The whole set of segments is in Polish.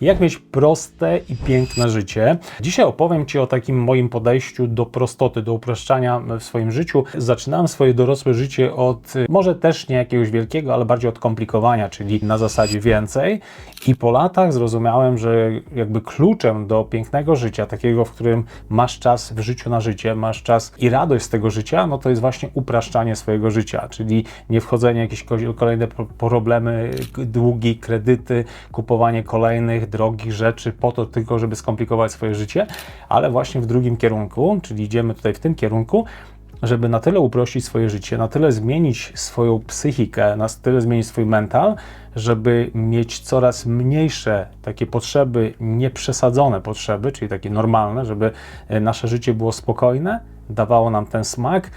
Jak mieć proste i piękne życie? Dzisiaj opowiem Ci o takim moim podejściu do prostoty, do upraszczania w swoim życiu. Zaczynałem swoje dorosłe życie od może też nie jakiegoś wielkiego, ale bardziej od komplikowania, czyli na zasadzie więcej. I po latach zrozumiałem, że jakby kluczem do pięknego życia, takiego, w którym masz czas w życiu na życie, masz czas i radość z tego życia, no to jest właśnie upraszczanie swojego życia, czyli nie wchodzenie w jakieś ko- kolejne pro- problemy, długi, kredyty, kupowanie kolejnych drogich rzeczy po to tylko, żeby skomplikować swoje życie, ale właśnie w drugim kierunku, czyli idziemy tutaj w tym kierunku, żeby na tyle uprościć swoje życie, na tyle zmienić swoją psychikę, na tyle zmienić swój mental, żeby mieć coraz mniejsze takie potrzeby, nieprzesadzone potrzeby, czyli takie normalne, żeby e, nasze życie było spokojne, dawało nam ten smak.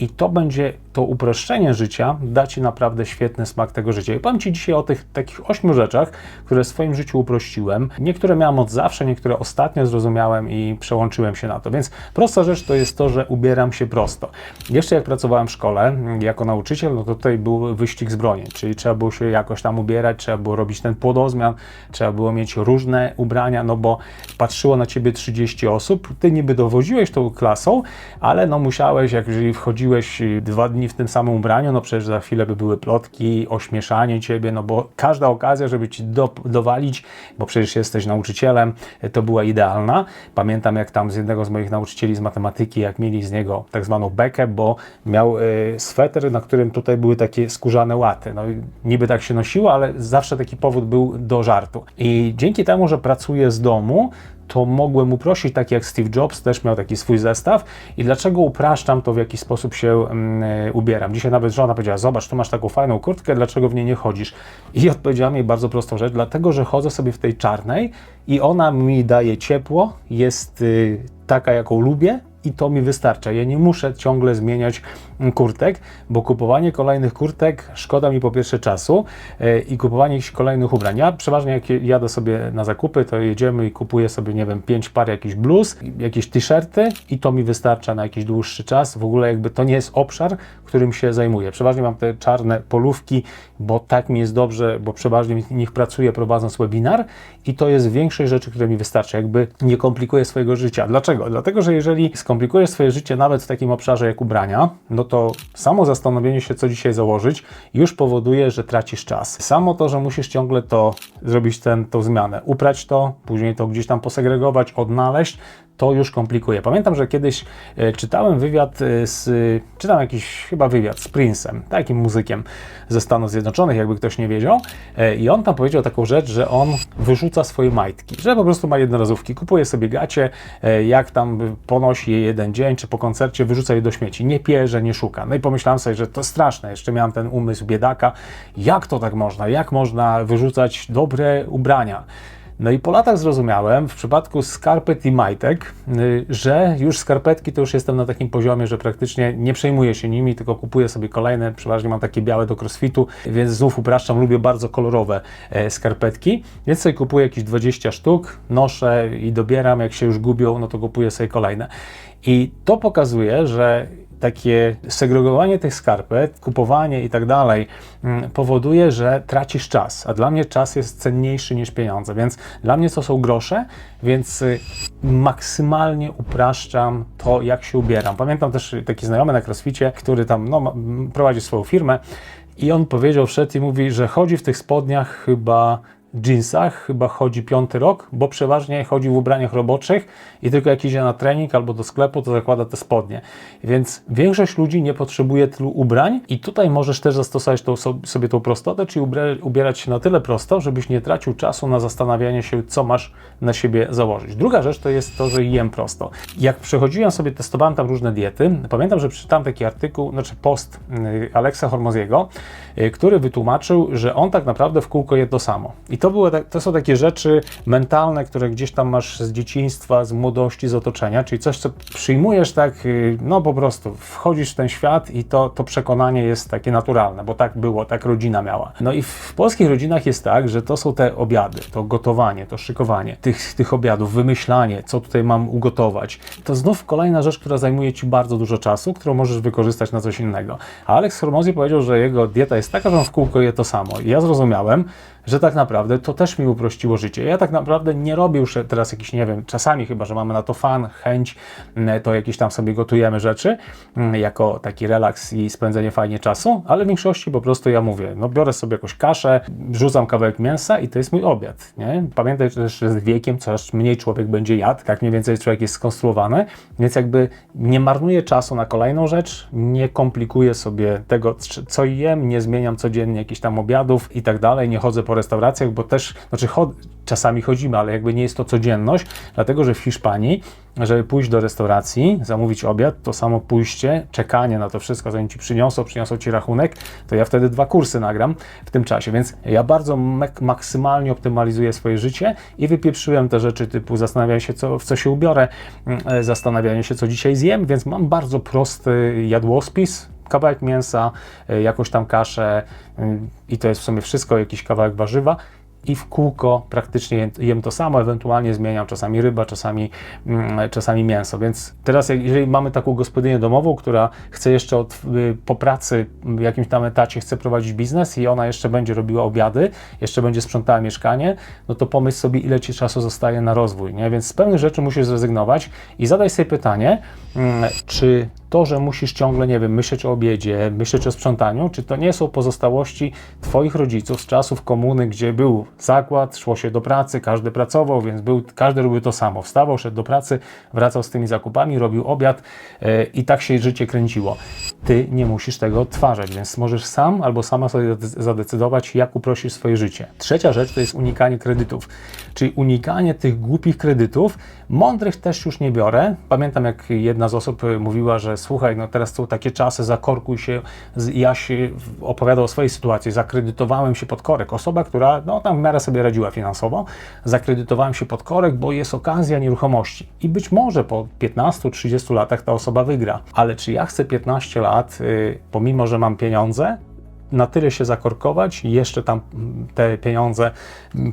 I to będzie to uproszczenie życia, da Ci naprawdę świetny smak tego życia. I powiem Ci dzisiaj o tych takich ośmiu rzeczach, które w swoim życiu uprościłem. Niektóre miałem od zawsze, niektóre ostatnio zrozumiałem i przełączyłem się na to. Więc prosta rzecz to jest to, że ubieram się prosto. Jeszcze jak pracowałem w szkole jako nauczyciel, no to tutaj był wyścig zbrojeń, czyli trzeba było się jakoś tam ubierać, trzeba było robić ten płodozmian, trzeba było mieć różne ubrania, no bo patrzyło na Ciebie 30 osób, Ty niby dowodziłeś tą klasą, ale no musiałeś, jak jeżeli wchodziłeś y, dwa dni w tym samym ubraniu, no przecież za chwilę by były plotki, ośmieszanie ciebie, no bo każda okazja, żeby ci do, dowalić, bo przecież jesteś nauczycielem, y, to była idealna. Pamiętam, jak tam z jednego z moich nauczycieli z matematyki, jak mieli z niego tak zwaną bekę, bo miał y, sweter, na którym tutaj były takie skórzane łaty. No niby tak się nosiło, ale zawsze taki powód był do żartu. I dzięki temu, że pracuję z domu, to mogłem uprościć, tak jak Steve Jobs też miał taki swój zestaw. I dlaczego upraszczam to, w jaki sposób się mm, e, ubieram? Dzisiaj nawet żona powiedziała, zobacz, tu masz taką fajną kurtkę, dlaczego w niej nie chodzisz? I odpowiedziałam jej bardzo prostą rzecz, dlatego, że chodzę sobie w tej czarnej i ona mi daje ciepło, jest y, taka, jaką lubię, i to mi wystarcza. Ja nie muszę ciągle zmieniać mm, kurtek, bo kupowanie kolejnych kurtek szkoda mi po pierwsze czasu e, i kupowanie kolejnych ubrań. Ja przeważnie jak jadę sobie na zakupy, to jedziemy i kupuję sobie, nie wiem, pięć par jakichś bluz, jakieś t-shirty i to mi wystarcza na jakiś dłuższy czas. W ogóle jakby to nie jest obszar, którym się zajmuję. Przeważnie mam te czarne polówki, bo tak mi jest dobrze, bo przeważnie w nich pracuję prowadząc webinar i to jest większość rzeczy, które mi wystarcza. Jakby nie komplikuję swojego życia. Dlaczego? Dlatego, że jeżeli skomplikujesz swoje życie nawet w takim obszarze jak ubrania, no to samo zastanowienie się, co dzisiaj założyć, już powoduje, że tracisz czas. Samo to, że musisz ciągle to zrobić, tą zmianę, uprać to, później to gdzieś tam posegregować, odnaleźć, to już komplikuje. Pamiętam, że kiedyś e, czytałem wywiad e, z, czytam jakiś chyba wywiad z Prince'em, takim muzykiem ze Stanów Zjednoczonych, jakby ktoś nie wiedział. E, I on tam powiedział taką rzecz, że on wyrzuca swoje majtki, że po prostu ma jednorazówki, kupuje sobie gacie, jak tam ponosi je jeden dzień, czy po koncercie wyrzuca je do śmieci. Nie pierze, nie szuka. No i pomyślałem sobie, że to straszne. Jeszcze miałem ten umysł biedaka. Jak to tak można? Jak można wyrzucać dobre ubrania? No i po latach zrozumiałem, w przypadku skarpet i majtek, y, że już skarpetki to już jestem na takim poziomie, że praktycznie nie przejmuję się nimi, tylko kupuję sobie kolejne, przeważnie mam takie białe do crossfitu, więc znów upraszczam, lubię bardzo kolorowe e, skarpetki, więc sobie kupuję jakieś 20 sztuk, noszę i dobieram, jak się już gubią, no to kupuję sobie kolejne. I to pokazuje, że takie segregowanie tych skarpet, kupowanie i tak dalej mm, powoduje, że tracisz czas, a dla mnie czas jest cenniejszy niż pieniądze, więc dla mnie to są grosze, więc y, maksymalnie upraszczam to, jak się ubieram. Pamiętam też taki znajomy na crossficie, który tam no, prowadzi swoją firmę i on powiedział, wszedł i mówi, że chodzi w tych spodniach chyba jeansach, chyba chodzi piąty rok, bo przeważnie chodzi w ubraniach roboczych i tylko jak idzie na trening albo do sklepu, to zakłada te spodnie. Więc większość ludzi nie potrzebuje tylu ubrań i tutaj możesz też zastosować tą, so- sobie tą prostotę, czyli ubierać się na tyle prosto, żebyś nie tracił czasu na zastanawianie się, co masz na siebie założyć. Druga rzecz to jest to, że jem prosto. Jak przechodziłem sobie, testowałem tam różne diety, pamiętam, że przeczytałem taki artykuł, znaczy post y, Aleksa Hormoziego, y, który wytłumaczył, że on tak naprawdę w kółko je to samo. I to, były, tak- to są takie rzeczy mentalne, które gdzieś tam masz z dzieciństwa, z młodości, z otoczenia, czyli coś, co przyjmujesz tak, y, no po prostu wchodzisz w ten świat i to, to przekonanie jest takie naturalne, bo tak było, tak rodzina miała. No i w polskich rodzinach jest tak, że to są te obiady, to gotowanie, to szykowanie tych, tych obiadów, wymyślanie, co tutaj mam ugotować. To znów kolejna rzecz, która zajmuje Ci bardzo dużo czasu, którą możesz wykorzystać na coś innego. A Alex powiedział, że jego dieta jest taka, że on w kółko je to samo. I ja zrozumiałem, że tak naprawdę to też mi uprościło życie. Ja tak naprawdę nie robię już teraz jakiś, nie wiem, czasami chyba, że mamy na to fan, chęć, mm, to jakieś tam sobie gotujemy rzeczy mm, jako taki relaks i spędzenie fajnie czasu, ale w większości po prostu ja mówię, no biorę sobie jakąś kaszę, rzucam kawałek mięsa i to jest mój obiad, nie? Pamiętaj też, że z wiekiem coraz mniej człowiek będzie jadł, tak mniej więcej człowiek jest skonstruowany, więc jakby nie marnuję czasu na kolejną rzecz, nie komplikuję sobie tego, co jem, nie zmieniam codziennie jakichś tam obiadów i tak dalej, nie chodzę po restauracjach, bo też, znaczy chod czasami chodzimy, ale jakby nie jest to codzienność, dlatego że w Hiszpanii, żeby pójść do restauracji, zamówić obiad, to samo pójście, czekanie na to wszystko, zanim ci przyniosą, przyniosą ci rachunek, to ja wtedy dwa kursy nagram w tym czasie, więc ja bardzo maksymalnie optymalizuję swoje życie i wypieprzyłem te rzeczy typu zastanawiam się, co, w co się ubiorę, mm, zastanawianie się, co dzisiaj zjem, więc mam bardzo prosty jadłospis, kawałek mięsa, e, jakąś tam kaszę mm, i to jest w sumie wszystko, jakiś kawałek warzywa i w kółko praktycznie jem to samo, ewentualnie zmieniam czasami ryba, czasami, mm, czasami mięso. Więc teraz, jeżeli mamy taką gospodynię domową, która chce jeszcze od, po pracy w jakimś tam etacie chce prowadzić biznes i ona jeszcze będzie robiła obiady, jeszcze będzie sprzątała mieszkanie, no to pomyśl sobie, ile ci czasu zostaje na rozwój. Nie? Więc z pewnych rzeczy musisz zrezygnować i zadaj sobie pytanie, mm, czy to, że musisz ciągle, nie wiem, myśleć o obiedzie, myśleć o sprzątaniu, czy to nie są pozostałości Twoich rodziców z czasów komuny, gdzie był zakład, szło się do pracy, każdy pracował, więc był, każdy robił to samo. Wstawał, szedł do pracy, wracał z tymi zakupami, robił obiad yy, i tak się życie kręciło. Ty nie musisz tego odtwarzać, więc możesz sam albo sama sobie zadecydować, jak uprościsz swoje życie. Trzecia rzecz to jest unikanie kredytów, czyli unikanie tych głupich kredytów. Mądrych też już nie biorę. Pamiętam, jak jedna z osób mówiła, że słuchaj, no teraz są takie czasy, zakorkuj się. Ja się opowiadał o swojej sytuacji, zakredytowałem się pod korek. Osoba, która no, tam w miarę sobie radziła finansowo, zakredytowałem się pod korek, bo jest okazja nieruchomości. I być może po 15-30 latach ta osoba wygra. Ale czy ja chcę 15 lat, yy, pomimo, że mam pieniądze, na tyle się zakorkować jeszcze tam te pieniądze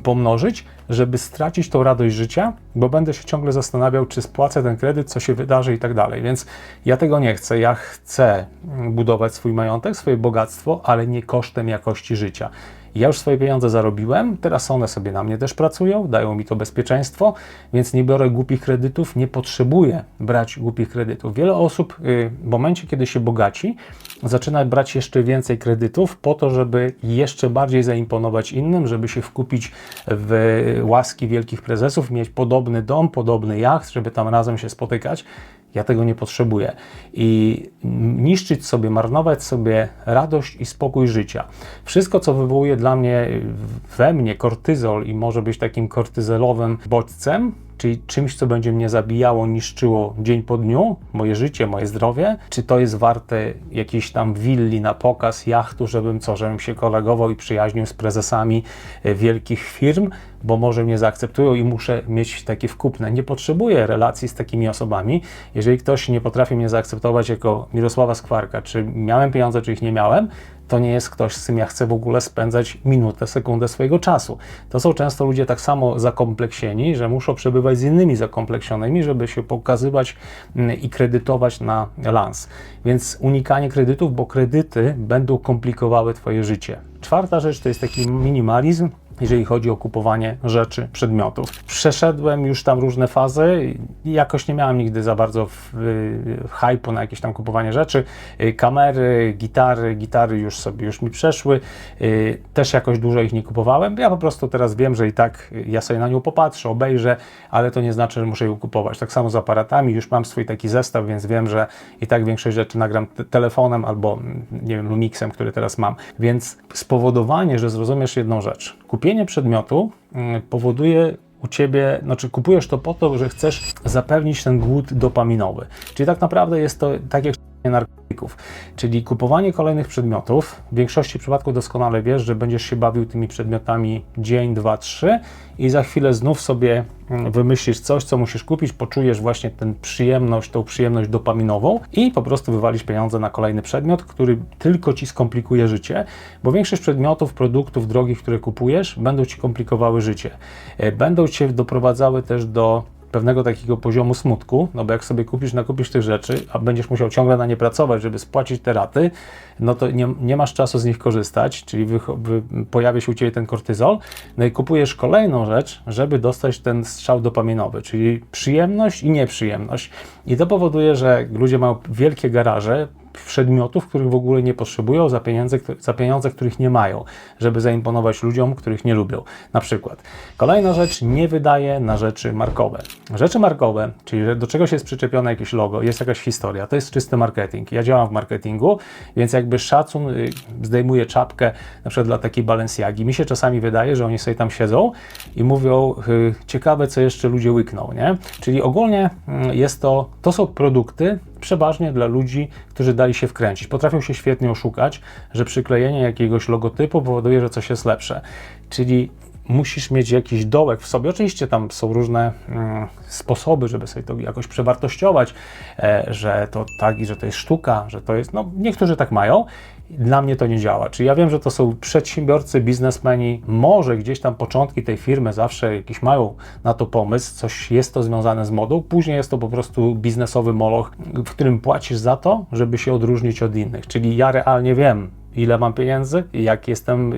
pomnożyć, żeby stracić tą radość życia, bo będę się ciągle zastanawiał, czy spłacę ten kredyt, co się wydarzy i tak dalej. Więc ja tego nie chcę. Ja chcę budować swój majątek, swoje bogactwo, ale nie kosztem jakości życia. Ja już swoje pieniądze zarobiłem, teraz one sobie na mnie też pracują, dają mi to bezpieczeństwo, więc nie biorę głupich kredytów, nie potrzebuję brać głupich kredytów. Wiele osób y, w momencie, kiedy się bogaci, zaczyna brać jeszcze więcej kredytów po to, żeby jeszcze bardziej zaimponować innym, żeby się wkupić w łaski wielkich prezesów, mieć podobny dom, podobny jacht, żeby tam razem się spotykać. Ja tego nie potrzebuję. I niszczyć sobie, marnować sobie radość i spokój życia. Wszystko, co wywołuje dla mnie, we mnie kortyzol i może być takim kortyzolowym bodźcem, czyli czymś, co będzie mnie zabijało, niszczyło dzień po dniu, moje życie, moje zdrowie, czy to jest warte jakiejś tam willi na pokaz, jachtu, żebym co, żebym się kolegował i przyjaźnił z prezesami e, wielkich firm, bo może mnie zaakceptują i muszę mieć takie wkupne. Nie potrzebuję relacji z takimi osobami. Jeżeli ktoś nie potrafi mnie zaakceptować jako Mirosława Skwarka, czy miałem pieniądze, czy ich nie miałem, to nie jest ktoś, z kim ja chcę w ogóle spędzać minutę, sekundę swojego czasu. To są często ludzie tak samo zakompleksieni, że muszą przebywać z innymi zakompleksionymi, żeby się pokazywać mm, i kredytować na lans. Więc unikanie kredytów, bo kredyty będą komplikowały Twoje życie. Czwarta rzecz to jest taki minimalizm jeżeli chodzi o kupowanie rzeczy, przedmiotów. Przeszedłem już tam różne fazy i jakoś nie miałem nigdy za bardzo w, hypu na jakieś tam kupowanie rzeczy. Y, kamery, gitary, gitary już sobie już mi przeszły. Y, też jakoś dużo ich nie kupowałem. Ja po prostu teraz wiem, że i tak ja sobie na nią popatrzę, obejrzę, ale to nie znaczy, że muszę ją kupować. Tak samo z aparatami, już mam swój taki zestaw, więc wiem, że i tak większość rzeczy nagram telefonem albo nie wiem, Lumixem, który teraz mam. Więc spowodowanie, że zrozumiesz jedną rzecz. Kupię kupienie przedmiotu mm, powoduje u ciebie, znaczy kupujesz to po to, że chcesz zapewnić ten głód dopaminowy. Czyli tak naprawdę jest to tak jak narkotyków, czyli kupowanie kolejnych przedmiotów. W większości przypadków doskonale wiesz, że będziesz się bawił tymi przedmiotami dzień, dwa, trzy i za chwilę znów sobie mm, wymyślisz coś, co musisz kupić, poczujesz właśnie tę przyjemność, tą przyjemność dopaminową i po prostu wywalisz pieniądze na kolejny przedmiot, który tylko ci skomplikuje życie, bo większość przedmiotów, produktów drogich, które kupujesz, będą ci komplikowały życie. E, będą cię doprowadzały też do pewnego takiego poziomu smutku, no bo jak sobie kupisz, nakupisz tych rzeczy, a będziesz musiał ciągle na nie pracować, żeby spłacić te raty, no to nie, nie masz czasu z nich korzystać, czyli wy, wy, pojawia się u Ciebie ten kortyzol, no i kupujesz kolejną rzecz, żeby dostać ten strzał dopaminowy, czyli przyjemność i nieprzyjemność. I to powoduje, że ludzie mają wielkie garaże, przedmiotów, których w ogóle nie potrzebują, za pieniądze, za pieniądze, których nie mają, żeby zaimponować ludziom, których nie lubią. Na przykład. Kolejna rzecz, nie wydaje na rzeczy markowe. Rzeczy markowe, czyli do czegoś jest przyczepione jakieś logo, jest jakaś historia, to jest czysty marketing. Ja działam w marketingu, więc jakby szacun y, zdejmuje czapkę na przykład dla takiej Balenciagi. Mi się czasami wydaje, że oni sobie tam siedzą i mówią, y, ciekawe co jeszcze ludzie łykną, nie? Czyli ogólnie y, jest to, to są produkty, przeważnie dla ludzi, którzy dali się wkręcić. Potrafią się świetnie oszukać, że przyklejenie jakiegoś logotypu powoduje, że coś jest lepsze. Czyli musisz mieć jakiś dołek w sobie. Oczywiście tam są różne mm, sposoby, żeby sobie to jakoś przewartościować, e, że to tak i że to jest sztuka, że to jest. No, niektórzy tak mają. Dla mnie to nie działa. Czyli ja wiem, że to są przedsiębiorcy, biznesmeni, może gdzieś tam początki tej firmy zawsze jakiś mają na to pomysł, coś jest to związane z modą, później jest to po prostu biznesowy moloch, w którym płacisz za to, żeby się odróżnić od innych. Czyli ja realnie wiem, ile mam pieniędzy, jak jestem,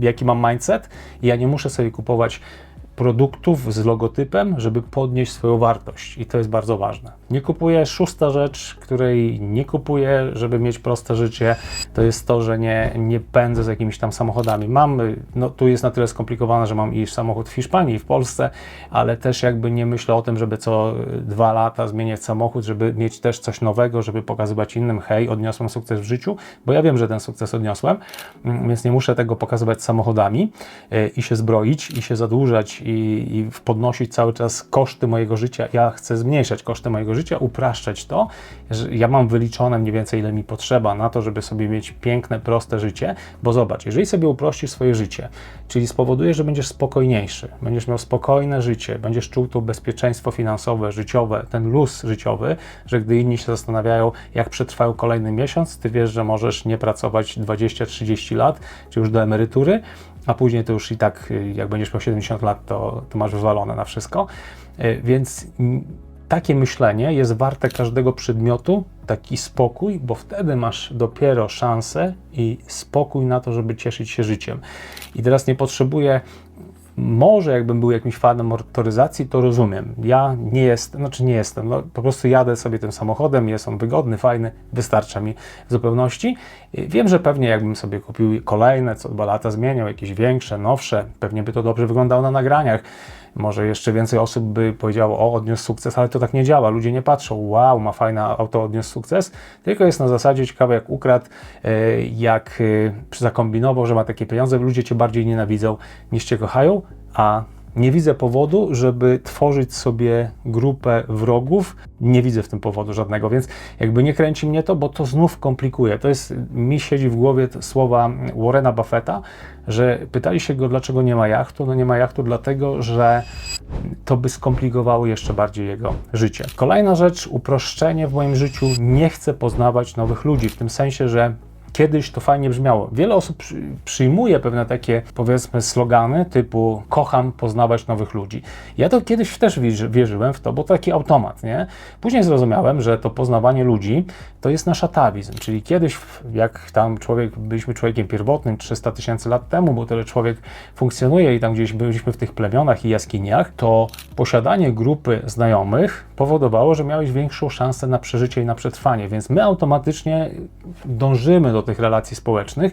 jaki mam mindset i ja nie muszę sobie kupować produktów z logotypem, żeby podnieść swoją wartość i to jest bardzo ważne. Nie kupuję szósta rzecz, której nie kupuję, żeby mieć proste życie, to jest to, że nie, nie pędzę z jakimiś tam samochodami. Mam, no tu jest na tyle skomplikowane, że mam i samochód w Hiszpanii i w Polsce, ale też jakby nie myślę o tym, żeby co dwa lata zmieniać samochód, żeby mieć też coś nowego, żeby pokazywać innym, hej, odniosłem sukces w życiu, bo ja wiem, że ten sukces odniosłem, mm, więc nie muszę tego pokazywać samochodami y, i się zbroić i się zadłużać i, i podnosić cały czas koszty mojego życia. Ja chcę zmniejszać koszty mojego życia, upraszczać to. Ja mam wyliczone mniej więcej, ile mi potrzeba na to, żeby sobie mieć piękne, proste życie, bo zobacz, jeżeli sobie uprościsz swoje życie, czyli spowodujesz, że będziesz spokojniejszy, będziesz miał spokojne życie, będziesz czuł to bezpieczeństwo finansowe, życiowe, ten luz życiowy, że gdy inni się zastanawiają, jak przetrwają kolejny miesiąc, ty wiesz, że możesz nie pracować 20-30 lat, czy już do emerytury, a później to już i tak, y, jak będziesz miał 70 lat, to, to masz wywalone na wszystko. Y, więc takie myślenie jest warte każdego przedmiotu, taki spokój, bo wtedy masz dopiero szansę i spokój na to, żeby cieszyć się życiem. I teraz nie potrzebuję może jakbym był jakimś fanem motoryzacji, to rozumiem. Ja nie jestem, znaczy nie jestem, no, po prostu jadę sobie tym samochodem, jest on wygodny, fajny, wystarcza mi w zupełności. Wiem, że pewnie jakbym sobie kupił kolejne, co dwa lata zmieniał, jakieś większe, nowsze, pewnie by to dobrze wyglądało na nagraniach. Może jeszcze więcej osób by powiedziało, o, odniósł sukces, ale to tak nie działa. Ludzie nie patrzą, wow, ma fajne auto, odniósł sukces, tylko jest na zasadzie ciekawe, jak ukradł, e, jak e, zakombinował, że ma takie pieniądze. Ludzie cię bardziej nienawidzą niż cię kochają, a nie widzę powodu, żeby tworzyć sobie grupę wrogów. Nie widzę w tym powodu żadnego, więc jakby nie kręci mnie to, bo to znów komplikuje. To jest, mi siedzi w głowie słowa Warrena Buffetta, że pytali się go, dlaczego nie ma jachtu. No nie ma jachtu dlatego, że to by skomplikowało jeszcze bardziej jego życie. Kolejna rzecz, uproszczenie w moim życiu. Nie chcę poznawać nowych ludzi, w tym sensie, że kiedyś to fajnie brzmiało. Wiele osób przyjmuje pewne takie, powiedzmy, slogany typu kocham poznawać nowych ludzi. Ja to kiedyś też wierzyłem w to, bo to taki automat, nie? Później zrozumiałem, że to poznawanie ludzi to jest nasz atawizm, czyli kiedyś, jak tam człowiek, byliśmy człowiekiem pierwotnym 300 tysięcy lat temu, bo tyle człowiek funkcjonuje i tam gdzieś byliśmy w tych plemionach i jaskiniach, to posiadanie grupy znajomych powodowało, że miałeś większą szansę na przeżycie i na przetrwanie, więc my automatycznie dążymy do tych relacji społecznych,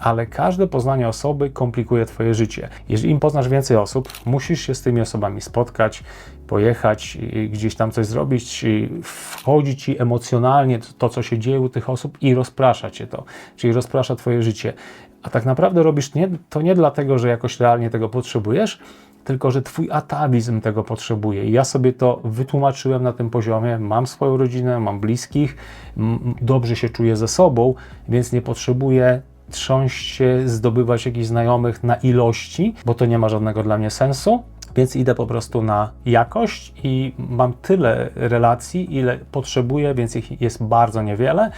ale każde poznanie osoby komplikuje Twoje życie. Jeżeli im poznasz więcej osób, musisz się z tymi osobami spotkać, pojechać, gdzieś tam coś zrobić, wchodzi Ci emocjonalnie to, co się dzieje u tych osób i rozprasza Cię to, czyli rozprasza Twoje życie. A tak naprawdę robisz nie, to nie dlatego, że jakoś realnie tego potrzebujesz, tylko że Twój atawizm tego potrzebuje. I ja sobie to wytłumaczyłem na tym poziomie. Mam swoją rodzinę, mam bliskich, dobrze się czuję ze sobą, więc nie potrzebuję trząść się, zdobywać jakichś znajomych na ilości, bo to nie ma żadnego dla mnie sensu. Więc idę po prostu na jakość i mam tyle relacji, ile potrzebuję, więc ich jest bardzo niewiele.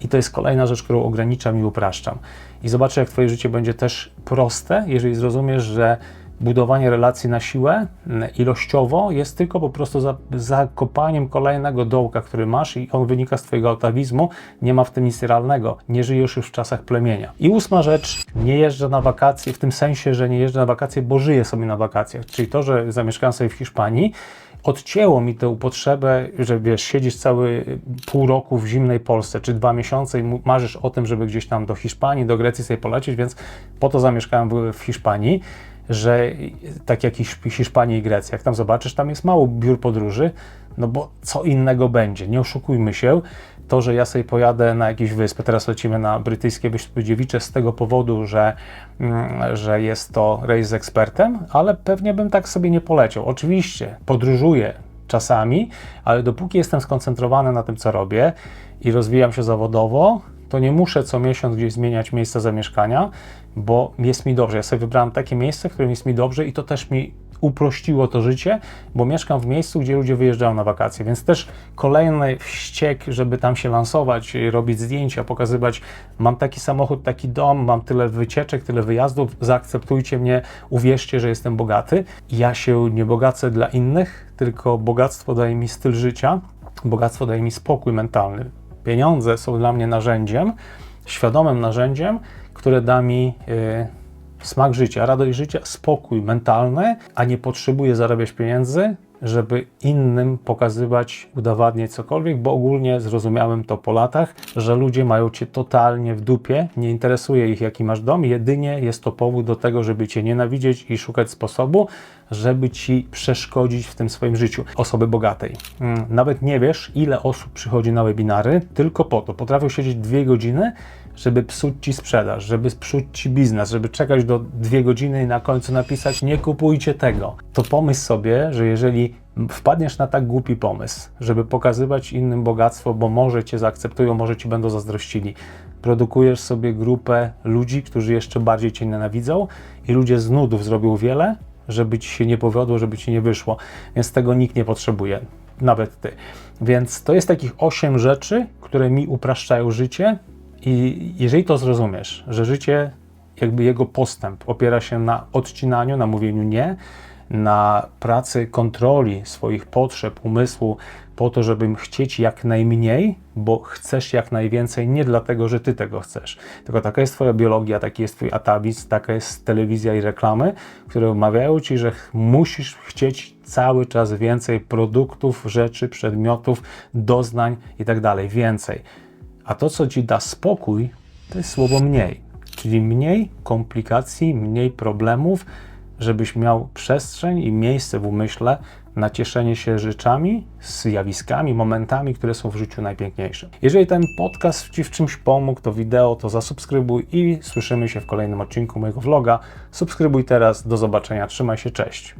I to jest kolejna rzecz, którą ograniczam i upraszczam. I zobaczę, jak Twoje życie będzie też proste, jeżeli zrozumiesz, że budowanie relacji na siłę m, ilościowo jest tylko po prostu za, zakopaniem kolejnego dołka, który masz i on wynika z twojego atawizmu, nie ma w tym nic realnego, nie żyjesz już w czasach plemienia. I ósma rzecz, nie jeżdżę na wakacje, w tym sensie, że nie jeżdżę na wakacje, bo żyję sobie na wakacjach, czyli to, że zamieszkałem sobie w Hiszpanii, odcięło mi tę potrzebę, że wiesz, siedzisz cały pół roku w zimnej Polsce, czy dwa miesiące i marzysz o tym, żeby gdzieś tam do Hiszpanii, do Grecji sobie polecieć, więc po to zamieszkałem w Hiszpanii, że tak jak Hiszp- Hiszpania i Grecja, jak tam zobaczysz, tam jest mało biur podróży, no bo co innego będzie, nie oszukujmy się, to, że ja sobie pojadę na jakieś wyspy, teraz lecimy na brytyjskie Wyspy Dziewicze z tego powodu, że, mm, że jest to rejs z ekspertem, ale pewnie bym tak sobie nie poleciał. Oczywiście podróżuję czasami, ale dopóki jestem skoncentrowany na tym, co robię i rozwijam się zawodowo, to nie muszę co miesiąc gdzieś zmieniać miejsca zamieszkania, bo jest mi dobrze. Ja sobie wybrałem takie miejsce, w którym jest mi dobrze i to też mi uprościło to życie, bo mieszkam w miejscu, gdzie ludzie wyjeżdżają na wakacje, więc też kolejny wściek, żeby tam się lansować, robić zdjęcia, pokazywać, mam taki samochód, taki dom, mam tyle wycieczek, tyle wyjazdów, zaakceptujcie mnie, uwierzcie, że jestem bogaty. Ja się nie bogacę dla innych, tylko bogactwo daje mi styl życia, bogactwo daje mi spokój mentalny. Pieniądze są dla mnie narzędziem, świadomym narzędziem, które da mi y, smak życia, radość życia, spokój mentalny, a nie potrzebuję zarabiać pieniędzy, żeby innym pokazywać, udowadniać cokolwiek, bo ogólnie zrozumiałem to po latach, że ludzie mają cię totalnie w dupie, nie interesuje ich jaki masz dom, jedynie jest to powód do tego, żeby cię nienawidzieć i szukać sposobu, żeby ci przeszkodzić w tym swoim życiu. Osoby bogatej. Mm, Nawet nie wiesz, ile osób przychodzi na webinary tylko po to. Potrafią siedzieć dwie godziny, żeby psuć ci sprzedaż, żeby psuć ci biznes, żeby czekać do dwie godziny i na końcu napisać nie kupujcie tego. To pomyśl sobie, że jeżeli wpadniesz na tak głupi pomysł, żeby pokazywać innym bogactwo, bo może cię zaakceptują, może ci będą zazdrościli, produkujesz sobie grupę ludzi, którzy jeszcze bardziej cię nienawidzą i ludzie z nudów zrobią wiele, żeby ci się nie powiodło, żeby ci nie wyszło, więc tego nikt nie potrzebuje, nawet ty. Więc to jest takich osiem rzeczy, które mi upraszczają życie, i jeżeli to zrozumiesz, że życie, jakby jego postęp opiera się na odcinaniu, na mówieniu nie, na pracy kontroli swoich potrzeb, umysłu, po to, żeby chcieć jak najmniej, bo chcesz jak najwięcej, nie dlatego, że ty tego chcesz. Tylko taka jest twoja biologia, taki jest twój atawizm, taka jest telewizja i reklamy, które umawiają ci, że musisz chcieć cały czas więcej produktów, rzeczy, przedmiotów, doznań i tak dalej, więcej. A to, co ci da spokój, to jest słowo mniej. Czyli mniej komplikacji, mniej problemów, żebyś miał przestrzeń i miejsce w umyśle na cieszenie się rzeczami, zjawiskami, momentami, które są w życiu najpiękniejsze. Jeżeli ten podcast Ci w czymś pomógł, to wideo, to zasubskrybuj i słyszymy się w kolejnym odcinku mojego vloga. Subskrybuj teraz, do zobaczenia, trzymaj się, cześć.